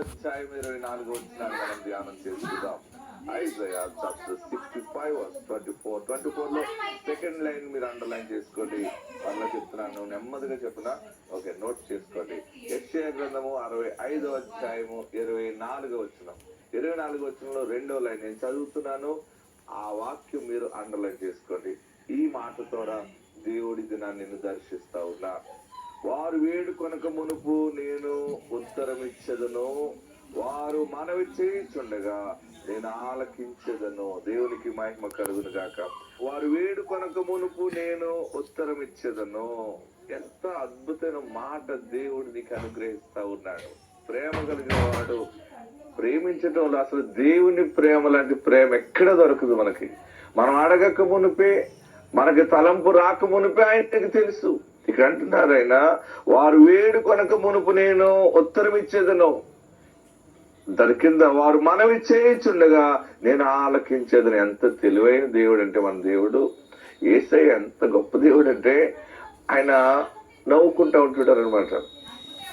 అధ్యాయం ఇరవై నాలుగు వచ్చిన మనం ధ్యానం చేసుకుందాం. Isaiah chapter sixty five twenty four twenty ఫోర్లో సెకండ్ లైన్ మీరు అండర్లైన్ చేసుకోండి. మళ్ళీ చెప్తున్నాను నెమ్మదిగా చెప్తున్నా ఓకే నోట్ చేసుకోండి. యక్షయ గ్రంథము అరవై ఐదో అధ్యాయము ఇరవై నాలుగో వచ్చిన ఇరవై నాలుగో వచ్చినలో రెండో లైన్ నేను చదువుతున్నాను. ఆ వాక్యం మీరు అండర్లైన్ చేసుకోండి. ఈ మాట ద్వారా దేవుడి దినాన్ని నిన్ను దర్శిస్తా ఉన్నా. వారు వేడుకొనక మునుపు నేను ఉత్తరమిచ్చదను వారు మనవి చేయించుండగా నేను ఆలకించదను. దేవునికి మహిమ కలుగును గాక. వారు వేడుకొనక మునుపు నేను ఉత్తరం ఎంత అద్భుతమైన మాట దేవుడు నీకు అనుగ్రహిస్తా ఉన్నాడు. ప్రేమ కలిగిన వాడు ప్రేమించటంలో అసలు దేవుని ప్రేమ లాంటి ప్రేమ ఎక్కడ దొరకదు మనకి. మనం అడగక మునిపే మనకి తలంపు రాక మునిపే ఆయనకి తెలుసు. ఇక్కడ అంటున్నారు ఆయన వారు వేడుకొనక మునుపు నేను ఉత్తరం ఇచ్చేదను దాని కింద వారు మనవి చేయించుండగా నేను ఆలకించేదని. ఎంత తెలివైన దేవుడు అంటే మన దేవుడు. ఏసై ఎంత గొప్ప దేవుడు అంటే ఆయన నవ్వుకుంటా ఉంటుంటారు అనమాట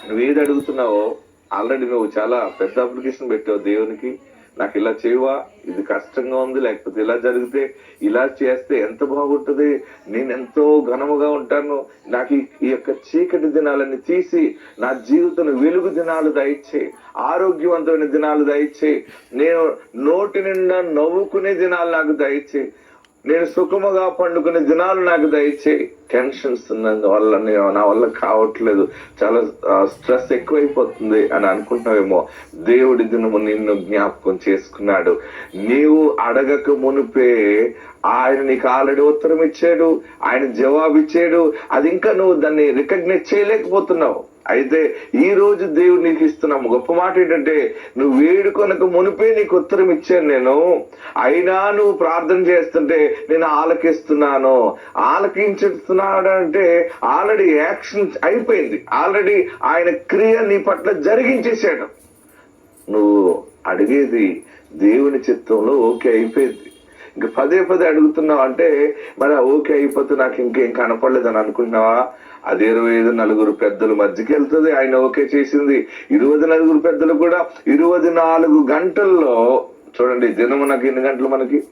నువ్వు ఏది అడుగుతున్నావో ఆల్రెడీ నువ్వు చాలా పెద్ద అప్లికేషన్ పెట్టావు దేవునికి. నాకు ఇలా చేయవా? ఇది కష్టంగా ఉంది. లేకపోతే ఇలా జరిగితే ఇలా చేస్తే ఎంత బాగుంటుంది? నేను ఎంతో ఘనముగా ఉంటాను. నాకు ఈ- యొక్క చీకటి దినాలన్నీ తీసి నా జీవితం వెలుగు దినాలు దయచే ఆరోగ్యవంతమైన దినాలు దయచే నేను నోటి నిండా నవ్వుకునే దినాలు నాకు దయచే నేను సుఖముగా పండుకునే దినాలు నాకు దయచే టెన్షన్స్ ఉన్నందు వల్ల నా వల్ల కావట్లేదు. చాలా స్ట్రెస్ ఎక్కువైపోతుంది అని అనుకుంటున్నావేమో. దేవుడి దినము నిన్ను జ్ఞాపకం చేసుకున్నాడు. నీవు అడగక మునిపే ఆయన నీకు ఆల్రెడీ ఉత్తరం ఇచ్చాడు ఆయన జవాబు ఇచ్చాడు అది ఇంకా నువ్వు దాన్ని రికగ్నైజ్ చేయలేకపోతున్నావు. అయితే ఈ రోజు దేవుడు నీకు ఇస్తున్నాము గొప్ప మాట ఏంటంటే నువ్వు వేడుకొనక మునిపే నీకు ఉత్తరం ఇచ్చాను నేను. అయినా నువ్వు ప్రార్థన చేస్తుంటే నేను ఆలకిస్తున్నాను. ఆలకించుతున్నాడు అంటే ఆల్రెడీ యాక్షన్ అయిపోయింది. ఆల్రెడీ ఆయన క్రియ నీ పట్ల జరిగించేసాడు నువ్వు అడిగేది దేవుని చిత్తంలో ఓకే అయిపోయింది. ఇంక పదే పదే అడుగుతున్నావు అంటే మరి ఓకే అయిపోతే నాకు ఇంకేం కనపడలేదు అని అనుకుంటున్నావా? అది ఇరవై ఐదు నలుగురు పెద్దలు మధ్యకి వెళ్తుంది ఆయన ఓకే చేసింది. ఇరవై నలుగురు పెద్దలు కూడా ఇరవై నాలుగు గంటల్లో చూడండి దినము నాకు ఎన్ని గంటలు మనకి?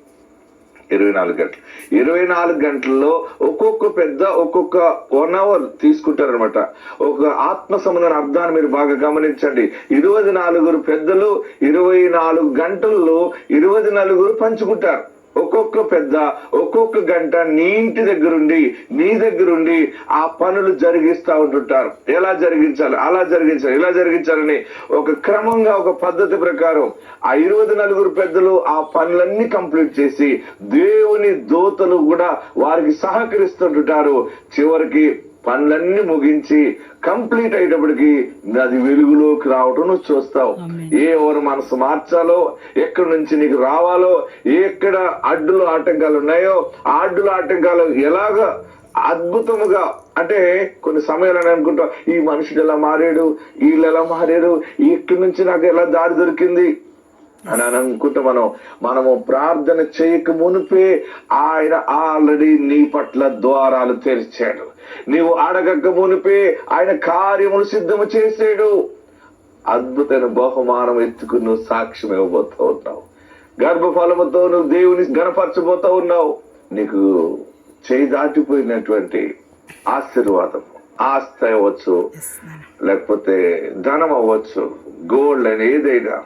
ఇరవై నాలుగు గంటలు. ఇరవై నాలుగు గంటల్లో ఒక్కొక్క పెద్ద ఒక్కొక్క వన్ అవర్ తీసుకుంటారనమాట ఒక ఆత్మ సంబంధం అర్థాన్ని మీరు బాగా గమనించండి. ఇరవై నాలుగురు పెద్దలు ఇరవై నాలుగు గంటల్లో ఇరవై నలుగురు పంచుకుంటారు. ఒక్కొక్క పెద్ద ఒక్కొక్క గంట నీ ఇంటి దగ్గరుండి నీ దగ్గరుండి ఆ పనులు జరిగిస్తూ ఉంటుంటారు. ఎలా జరిగించాలి? అలా జరిగించాలి ఇలా జరిగించాలని ఒక క్రమంగా ఒక పద్ధతి ప్రకారం ఆ ఇరవై నలుగురు పెద్దలు ఆ పనులన్నీ కంప్లీట్ చేసి దేవుని దోతలు కూడా వారికి సహకరిస్తుంటుంటారు. చివరికి పనులన్నీ ముగించి కంప్లీట్ అయ్యేటప్పటికి అది వెలుగులోకి రావటం నువ్వు చూస్తావు. ఏ ఎవరు మనసు మార్చాలో ఎక్కడి నుంచి నీకు రావాలో ఎక్కడ అడ్డులు ఆటంకాలు ఉన్నాయో ఆ అడ్డుల ఆటంకాలు ఎలాగ అద్భుతముగా అంటే కొన్ని సమయాలు అని అనుకుంటా ఈ మనుషుడు ఎలా మారాడు వీళ్ళు ఎలా మారారు ఇక్కడి నుంచి నాకు ఎలా దారి దొరికింది అని అని అనుకుంటే మనం మనము ప్రార్థన చేయక మునిపే ఆయన ఆల్రెడీ నీ పట్ల ద్వారాలు తెరిచాడు. నీవు అడగక మునిపే ఆయన కార్యములు సిద్ధము చేసాడు అద్భుతమైన బహుమానం ఎత్తుకుని నువ్వు సాక్ష్యం ఇవ్వబోతూ ఉన్నావు. గర్భఫలముతో నువ్వు దేవుని గనపరచబోతా ఉన్నావు. నీకు చేయి దాటిపోయినటువంటి ఆశీర్వాదం ఆస్తి అవ్వచ్చు. లేకపోతే ధనం అవ్వచ్చు. గోల్డ్ అని ఏదైనా.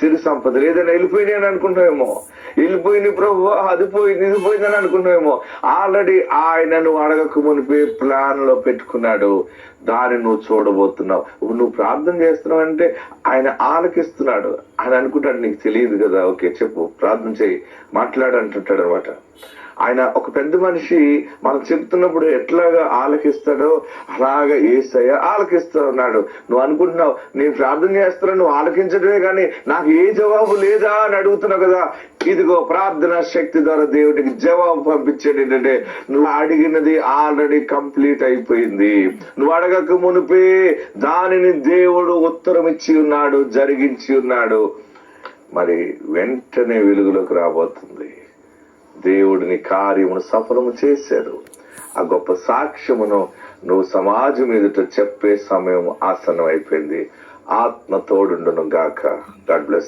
సిరి సంపదలు ఏదైనా వెళ్ళిపోయినాయి అని వెళ్ళిపోయింది ప్రభు అది పోయింది ఇది పోయిందని అనుకున్నావేమో ఆల్రెడీ ఆయన నువ్వు అడగక మునిపే ప్లాన్లో పెట్టుకున్నాడు. దాన్ని నువ్వు చూడబోతున్నావు. ఇప్పుడు నువ్వు ప్రార్థన చేస్తున్నావు అంటే ఆయన ఆలకిస్తున్నాడు. ఆయన అనుకుంటాడు నీకు తెలియదు కదా. ఓకే చెప్పు. ప్రార్థన చేయి. మాట్లాడు అంటుంటాడు అనమాట ఆయన ఒక పెద్ద మనిషి మనం చెప్తున్నప్పుడు ఎట్లాగా ఆలకిస్తాడో అలాగా ఏసయ్య ఆలకిస్తాడు ఉన్నాడు నువ్వు అనుకుంటున్నావు నేను ప్రార్థన చేస్తున్నా నువ్వు ఆలకించడమే కానీ నాకు ఏ జవాబు లేదా అని అడుగుతున్నావు కదా. ఇదిగో ప్రార్థన శక్తి ద్వారా దేవుడికి జవాబు పంపించేది ఏంటంటే నువ్వు అడిగినది ఆల్రెడీ కంప్లీట్ అయిపోయింది. నువ్వు అడగక మునిపే దానిని దేవుడు ఉత్తరం ఇచ్చి ఉన్నాడు జరిగించి ఉన్నాడు. మరి వెంటనే వెలుగులోకి రాబోతుంది. దేవుడిని కార్యమును సఫలము చేశాడు. ఆ గొప్ప సాక్ష్యమును నువ్వు సమాజం ఎదుట చెప్పే సమయం ఆసనం అయిపోయింది ఆత్మ తోడుండును గాక. God bless